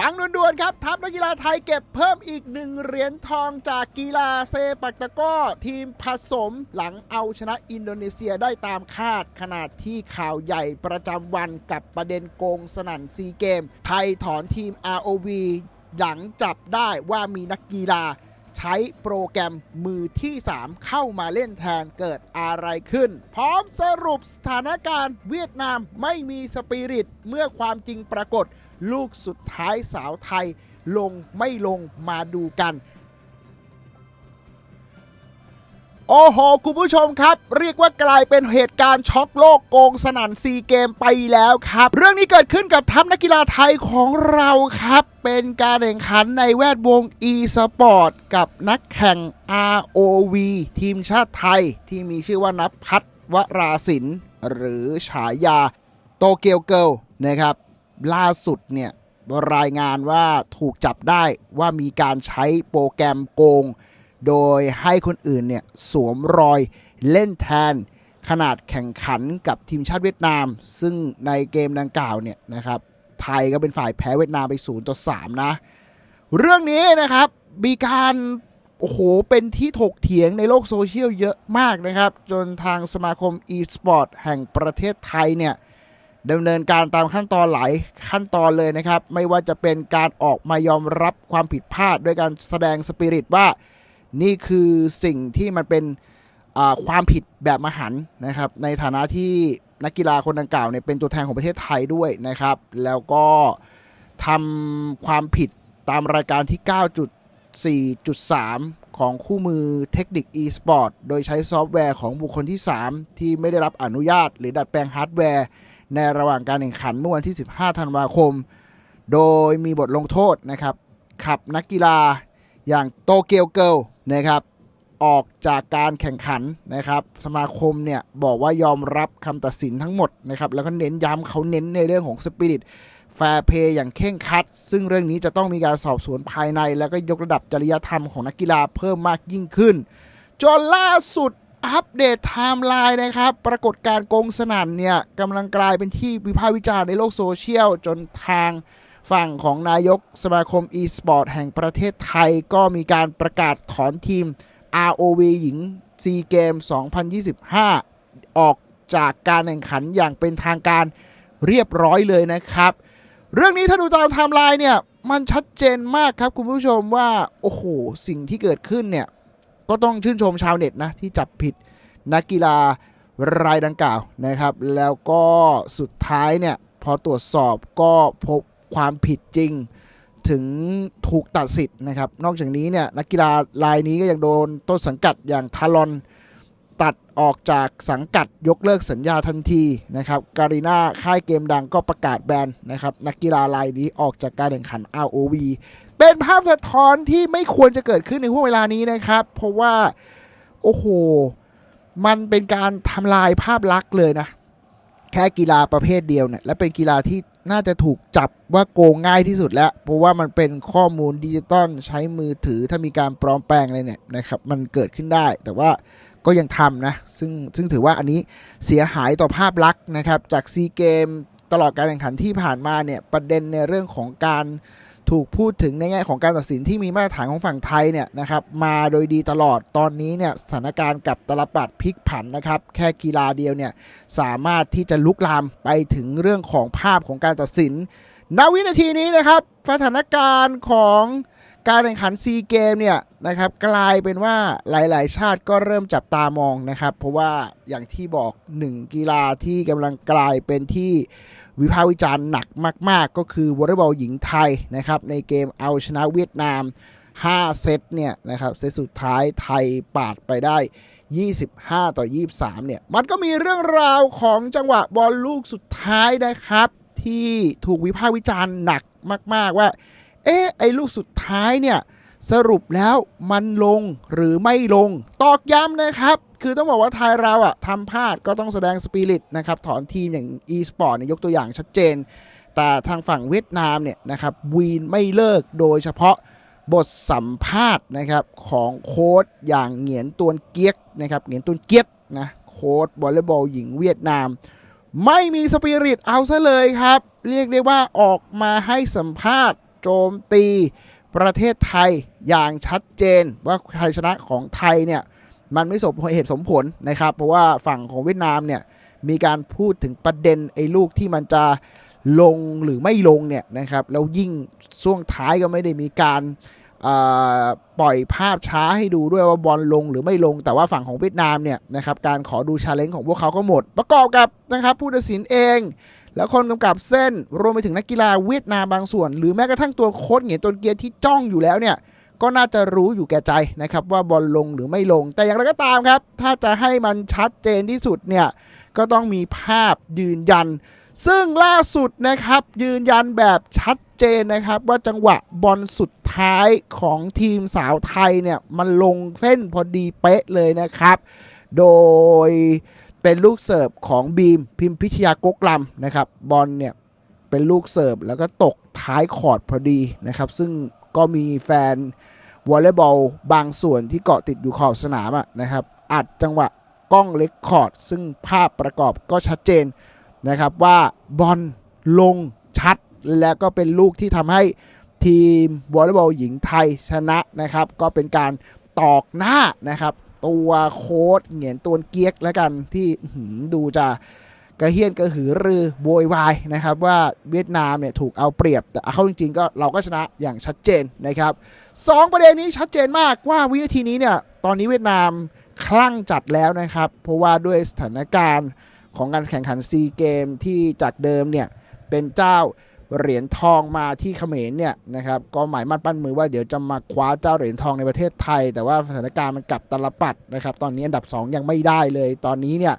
ฟังด่วนๆครับ ทัพนักกีฬาไทยเก็บเพิ่มอีกหนึ่งเหรียญทองจากกีฬาเซปักตะก้อ ทีมผสมหลังเอาชนะอินโดนีเซียได้ตามคาดขนาดที่ข่าวใหญ่ประจำวันกับประเด็นโกงสนั่นซีเกม ไทยถอนทีม ROV หลังจับได้ว่ามีนักกีฬาใช้โปรแกรมมือที่ 3 เข้ามาเล่นแทนเกิดอะไรขึ้น พร้อมสรุปสถานการณ์เวียดนามไม่มีสปิริต เมื่อความจริงปรากฏ ลูกสุดท้ายสาวไทย ลงไม่ลงมาดูกัน โอ้โห คุณผู้ชมครับ เรียกว่ากลายเป็นเหตุการณ์ช็อกโลกโกงสนั่นซีเกมไปแล้วครับ เรื่องนี้เกิดขึ้นกับทัพนักกีฬาไทยของเราครับ เป็นการแข่งขันในแวดวง e สปอร์ตกับนักแข่ง ROV ทีมชาติไทย ที่มีชื่อว่านับพัฒน์วราศิลป์หรือฉายาโตเกียวเกิลนะครับ ล่าสุดเนี่ยรายงานว่าถูกจับได้ว่ามีการใช้โปรแกรมโกง โดยให้คนอื่นเนี่ยสวมรอยเล่นแทนขนาดแข่งขันกับทีมชาติเวียดนาม ซึ่งในเกมดังกล่าวเนี่ยนะครับไทยก็เป็นฝ่ายแพ้เวียดนามไป0ต่อ3นะ เรื่องนี้นะครับมีการโอ้โห เป็นที่ถกเถียงในโลกโซเชียลเยอะมากนะครับ จนทางสมาคม e-sport แห่งประเทศไทยเนี่ย ดำเนินการตามขั้นตอนหลายขั้นตอนเลยนะครับ ไม่ว่าจะเป็นการออกมายอมรับความผิดพลาดด้วยการแสดงสปิริตว่านี่คือสิ่งที่มันเป็นความผิดแบบมหันนะครับ ในฐานะที่นักกีฬาคนดังกล่าวเนี่ยเป็นตัวแทนของประเทศไทยด้วยนะครับ แล้วก็ทำความผิดตามรายการที่ 9.4.3 ของคู่มือเทคนิค e-sport โดยใช้ซอฟต์แวร์ของบุคคลที่ 3 ที่ไม่ได้รับอนุญาต หรือดัดแปลงฮาร์ดแวร์ ในระหว่างการแข่งขันเมื่อวันที่ 15 ธันวาคม โดยมีบทลงโทษนะครับ ขับนักกีฬาอย่างโตเกียวเกิลนะครับ ออกจากการแข่งขันนะครับ สมาคมเนี่ยบอกว่ายอมรับคำตัดสินทั้งหมดนะครับ แล้วก็เน้นย้ำเขาเน้นในเรื่องของสปิริตแฟร์เพย์อย่างเข่งคัด ซึ่งเรื่องนี้จะต้องมีการสอบสวนภายใน แล้วก็ยกระดับจริยธรรมของนักกีฬาเพิ่มมากยิ่งขึ้น จนล่าสุด อัปเดตไทม์ไลน์นะครับ ปรากฏการโกงสนั่นเนี่ยกำลังกลายเป็นที่วิพากษ์วิจารณ์ในโลกโซเชียล จนทางฝั่งของนายกสมาคม e-sport แห่งประเทศไทยก็มีการประกาศถอนทีม ROV หญิง C Game 2025 ออกจากการแข่งขันอย่างเป็นทางการเรียบร้อยเลยนะครับ เรื่องนี้ถ้าดูตามไทม์ไลน์เนี่ย มันชัดเจนมากครับคุณผู้ชมว่า โอ้โห สิ่งที่เกิดขึ้นเนี่ย ก็ต้องชื่นชมชาวเน็ตนะที่จับผิดนักกีฬารายดังกล่าวนะครับ แล้วก็สุดท้ายเนี่ยพอตรวจสอบก็พบความผิดจริงถึงถูกตัดสิทธิ์นะครับ นอกจากนี้เนี่ยนักกีฬารายนี้ก็ยังโดนต้นสังกัดอย่างทารอนตัดออกจากสังกัดยกเลิกสัญญาทันทีนะครับการีนาค่ายเกมดังก็ประกาศแบนนะครับนักกีฬารายนี้ออกจากการแข่งขัน ROV เป็นภาพสะท้อนที่ไม่ควรจะเกิดขึ้นในห่วงเวลานี้นะครับ เพราะว่า โอ้โห มันเป็นการทำลายภาพลักษณ์เลยนะ แค่กีฬาประเภทเดียวเนี่ย และเป็นกีฬาที่น่าจะถูกจับว่าโกงง่ายที่สุดแล้ว เพราะว่ามันเป็นข้อมูลดิจิตอลใช้มือถือถ้ามีการปลอมแปลงอะไรเนี่ยนะครับ มันเกิดขึ้นได้ แต่ว่าก็ยังทำนะ ซึ่งซึ่งถือว่าอันนี้เสียหายต่อภาพลักษณ์นะครับ จากซีเกมตลอดการแข่งขันที่ผ่านมาเนี่ย ประเด็นในเรื่องของการ ถูกพูดถึงในแง่ของการตัดสินที่มีมาตรฐานของฝั่งไทยเนี่ยนะครับมาโดยดีตลอดตอนนี้เนี่ยสถานการณ์กับตลปัดพลิกผันนะครับ แค่กีฬาเดียวเนี่ยสามารถที่จะลุกลามไปถึงเรื่องของภาพของการตัดสินณวินาทีนี้นะครับสถานการณ์ของการแข่งขันซีเกมเนี่ยนะครับกลายเป็นว่าหลาย ๆ ชาติก็เริ่มจับตามองนะครับ เพราะว่าอย่างที่บอกหนึ่งกีฬาที่กำลังกลายเป็นที่ วิพากษ์วิจารณ์หนักมาก ๆ ก็คือวอลเลย์บอลหญิงไทยนะครับในเกมเอาชนะเวียดนาม 5 เซตเนี่ยนะครับเซตสุดท้ายไทยปาดไปได้ 25 ต่อ 23 เนี่ย มันก็มีเรื่องราวของจังหวะบอลลูกสุดท้ายนะครับ ที่ถูกวิพากษ์วิจารณ์หนักมาก ๆ ว่า เอ๊ะ ไอ้ลูกสุดท้ายเนี่ยสรุปแล้วมันลงหรือไม่ลง ตอกย้ำนะครับ คือต้องบอกว่าไทยเราอะทำพลาดก็ต้องแสดงสปิริตนะครับถอนทีมอย่าง e-sport เนี่ยยกตัวอย่างชัดเจน แต่ทางฝั่งเวียดนามเนี่ยนะครับวีนไม่เลิกโดยเฉพาะบทสัมภาษณ์นะครับของโค้ดอย่างเหงียนตวนเกียกนะครับเหงียนตวนเกียกนะโค้ดวอลเลย์บอลหญิงเวียดนาม ไม่มีสปิริตเอาซะเลยครับ เรียกได้ว่าออกมาให้สัมภาษณ์โจมตีประเทศไทยอย่างชัดเจนว่าชัยชนะของไทยเนี่ย มันไม่สมเหตุสมผลนะครับ เพราะว่าฝั่งของเวียดนามเนี่ยมีการพูดถึงประเด็นไอ้ลูกที่มันจะลงหรือไม่ลงเนี่ยนะครับแล้วยิ่งช่วงท้ายก็ไม่ได้มีการปล่อยภาพช้าให้ดูด้วยว่าบอลลงหรือไม่ลง แต่ว่าฝั่งของเวียดนามเนี่ยนะครับการขอดูชาเลนจ์ของพวกเขาก็หมด ประกอบกับนะครับผู้ตัดสินเอง แล้วคนกำกับเส้นรวมไปถึงนักกีฬาเวียดนามบางส่วน หรือแม้กระทั่งตัวโค้ชเหงียนตนเกียร์ที่จ้องอยู่แล้วเนี่ย ก็น่าจะรู้อยู่แก่ใจนะครับว่าบอลลงหรือไม่ลง แต่อย่างไรก็ตามครับ ถ้าจะให้มันชัดเจนที่สุดเนี่ยก็ต้องมีภาพยืนยัน ซึ่งล่าสุดนะครับยืนยันแบบชัดเจนนะครับ ว่าจังหวะบอลสุดท้ายของทีมสาวไทยเนี่ยมันลงเส้นพอดีเป๊ะเลยนะครับ โดยเป็นลูกเสิร์ฟของบีมพิมพิชยากกลำนะครับบอลเนี่ยเป็นลูกเสิร์ฟแล้วก็ตกท้ายคอดพอดีนะครับ ซึ่ง ก็มีแฟนวอลเลย์บอลบางส่วนที่เกาะติดอยู่ขอบสนามอะนะครับอัดจังหวะกล้องเล็กคอร์ด ซึ่งภาพประกอบก็ชัดเจนนะครับว่าบอลลงชัดแล้วก็เป็นลูกที่ทำให้ทีมวอลเลย์บอลหญิงไทยชนะนะครับ ก็เป็นการตอกหน้านะครับ ตัวโค้ดเหงียนตัวเกียกแล้วกันที่ดูจะ กระเฮี้ยนกระหือรือโวยวายนะครับว่าเวียดนามเนี่ยถูกเอาเปรียบ แต่เอาเข้าจริงๆก็เราก็ชนะอย่างชัดเจนนะครับสองประเด็นนี้ชัดเจนมากว่าวินาทีนี้เนี่ยตอนนี้เวียดนามคลั่งจัดแล้วนะครับ เพราะว่าด้วยสถานการณ์ของการแข่งขันซีเกมที่จากเดิมเนี่ยเป็นเจ้าเหรียญทองมาที่เขมรเนี่ยนะครับก็หมายมั่นปั้นมือว่าเดี๋ยวจะมาคว้าเจ้าเหรียญทองในประเทศไทย แต่ว่าสถานการณ์มันกลับตลปัดนะครับตอนนี้อันดับ 2 ยังไม่ได้เลย ตอนนี้เนี่ย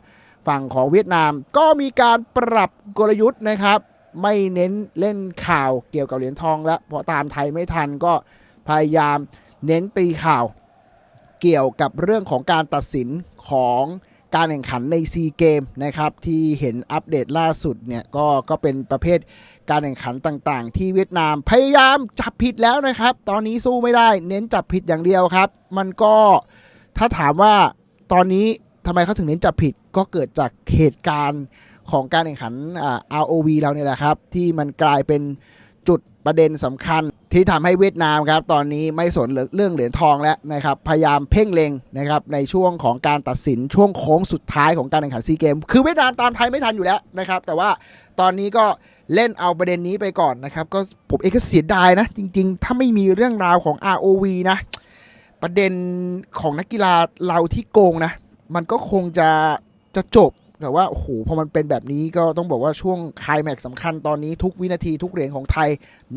ฝั่งของเวียดนามก็มีการปรับกลยุทธ์นะครับ ไม่เน้นเล่นข่าวเกี่ยวกับเหรียญทองแล้วเพราะตามไทยไม่ทันก็พยายามเน้นตีข่าว เกี่ยวกับเรื่องของการตัดสินของการแข่งขันในซีเกมนะครับที่เห็นอัปเดตล่าสุดเนี่ยก็ก็เป็นประเภทการแข่งขันต่างๆ ที่เวียดนามพยายามจับผิดแล้วนะครับ ตอนนี้สู้ไม่ได้เน้นจับผิดอย่างเดียวครับ มันก็ถ้าถามว่าตอนนี้ ทำไมเขาถึงเน้นจับผิดก็เกิดจากเหตุการณ์ของการแข่งขัน ROV เราเนี่ยแหละครับ ที่มันกลายเป็นจุดประเด็นสำคัญ ที่ทำให้เวียดนามครับ ตอนนี้ไม่สนเรื่องเหรียญทองแล้วนะครับ พยายามเพ่งเล็งนะครับในช่วงของการตัดสินช่วงโค้งสุดท้ายของการแข่งขันซีเกม คือเวียดนามตามไทยไม่ทันอยู่แล้วนะครับ แต่ว่าตอนนี้ก็เล่นเอาประเด็นนี้ไปก่อนนะครับ ก็ผมเองก็เสียดายนะ จริง ๆ ถ้าไม่มีเรื่องราวของ ROV นะ ประเด็นของนักกีฬาเราที่โกงนะ มันก็คงจะจะจบแต่ว่าโอ้โหพอมันเป็นแบบนี้ก็ต้องบอกว่าช่วงคายแม็กซ์สำคัญตอนนี้ทุกวินาทีทุกเหรียญของไทย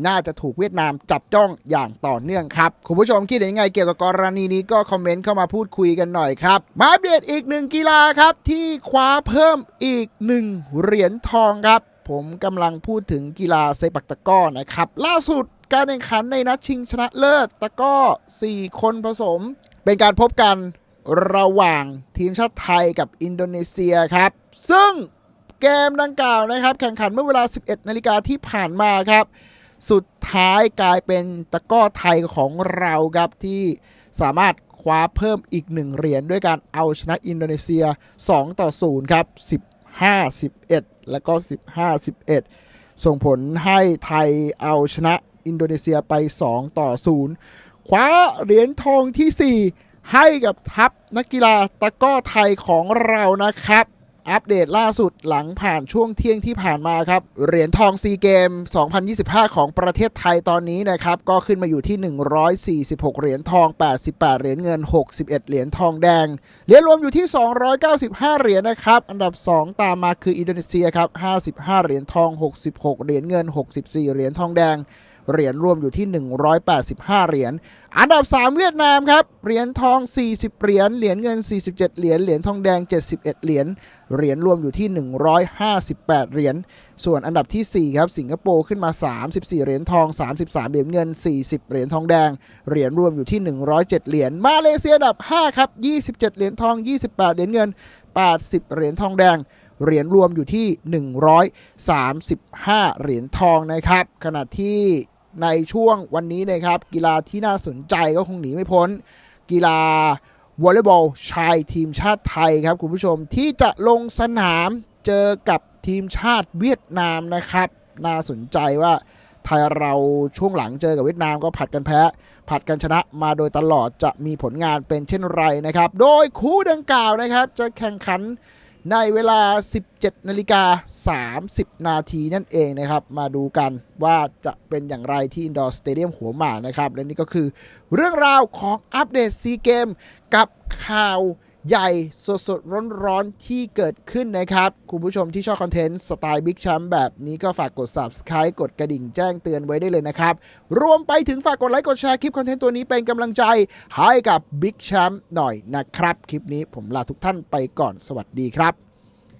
น่าจะถูกเวียดนามจับจ้องอย่างต่อเนื่องครับ คุณผู้ชมคิดเห็นยังไงเกี่ยวกับกรณีนี้ก็คอมเมนต์เข้ามาพูดคุยกันหน่อยครับ มาอัปเดอีกหนึ่งกีฬาครับ ที่คว้าเพิ่มอีกหนึ่งเหรียญทองครับ ผมกำลังพูดถึงกีฬาเซปักตะก้อนะครับล่าสุดการแข่งขันในนัดชิงชนะเลิศตะก้อ 4 คนผสม เป็นการพบกัน ระหว่างทีมชาติไทยกับอินโดนีเซียครับ ซึ่งเกมดังกล่าวนะครับ แข่งขันเมื่อเวลา 11 นาฬิกาที่ผ่านมาครับ สุดท้ายกลายเป็นตะก้อไทยของเราครับที่สามารถคว้าเพิ่มอีกหนึ่งเหรียญด้วยการเอาชนะอินโดนีเซีย 2 ต่อ 0 ครับ 15 11 แล้วก็ 15 11 ส่งผลให้ไทยเอาชนะอินโดนีเซียไป 2 ต่อ 0 คว้าเหรียญทองทีสี่4 ให้กับทัพนักกีฬาตะก้อไทยของเรานะครับ อัปเดตล่าสุดหลังผ่านช่วงเที่ยงที่ผ่านมาครับ เหรียญทองซีเกม 2025 ของประเทศไทยตอนนี้นะครับ ก็ขึ้นมาอยู่ที่ 146 เหรียญทอง 88 เหรียญเงิน 61 เหรียญทองแดง เหรียญรวมอยู่ที่ 295 เหรียญนะครับ อันดับ 2 ตามมาคืออินโดนีเซียครับ 55 เหรียญทอง 66 เหรียญเงิน 64 เหรียญทองแดง เหรียญรวมอยู่ที่ 185 เหรียญ อันดับ 3 เวียดนามครับ เหรียญทอง 40 เหรียญ เหรียญเงิน 47 เหรียญ เหรียญทองแดง 71 เหรียญ เหรียญรวมอยู่ที่ 158 เหรียญ ส่วนอันดับทีสี่ 4 ครับ สิงคโปร์ขึ้นมา 34 เหรียญทอง 33 เหรียญเงิน 40 เหรียญทองแดง เหรียญรวมอยู่ที่ 107 เหรียญ มาเลเซียอันดับ 5 ครับ 27 เหรียญทอง 28 เหรียญเงิน 80 เหรียญทองแดง เหรียญรวมอยู่ที่ 135 เหรียญทองนะครับ ขณะที่ในช่วงวันนี้นะครับ กีฬาที่น่าสนใจก็คงหนีไม่พ้น กีฬาวอลเลย์บอลชายทีมชาติไทยครับคุณผู้ชมที่จะลงสนามเจอกับทีมชาติเวียดนามนะครับ น่าสนใจว่าไทยเราช่วงหลังเจอกับเวียดนามก็ผัดกันแพ้ ผัดกันชนะมาโดยตลอดจะมีผลงานเป็นเช่นไรนะครับ โดยคู่ดังกล่าวนะครับ จะแข่งขัน ในเวลา 17นาฬิกา30 นาทีนั่นเองนะครับ มาดูกันว่าจะเป็นอย่างไรที่อินดอร์สเตเดียมหัวหมากนะครับ และนี่ก็คือเรื่องราวของอัปเดตซีเกมกับข่าว ใหญ่สดสดร้อนร้อนที่เกิดขึ้นนะครับ คุณผู้ชมที่ชอบคอนเทนต์สไตล์บิ๊กแชมป์แบบนี้ก็ฝากกด Subscribe กดกระดิ่งแจ้งเตือนไว้ได้เลยนะครับ รวมไปถึงฝากกดไลค์กดแชร์คลิปคอนเทนต์ตัวนี้เป็นกำลังใจให้กับบิ๊กแชมป์หน่อยนะครับ คลิปนี้ผมลาทุกท่านไปก่อนสวัสดีครับ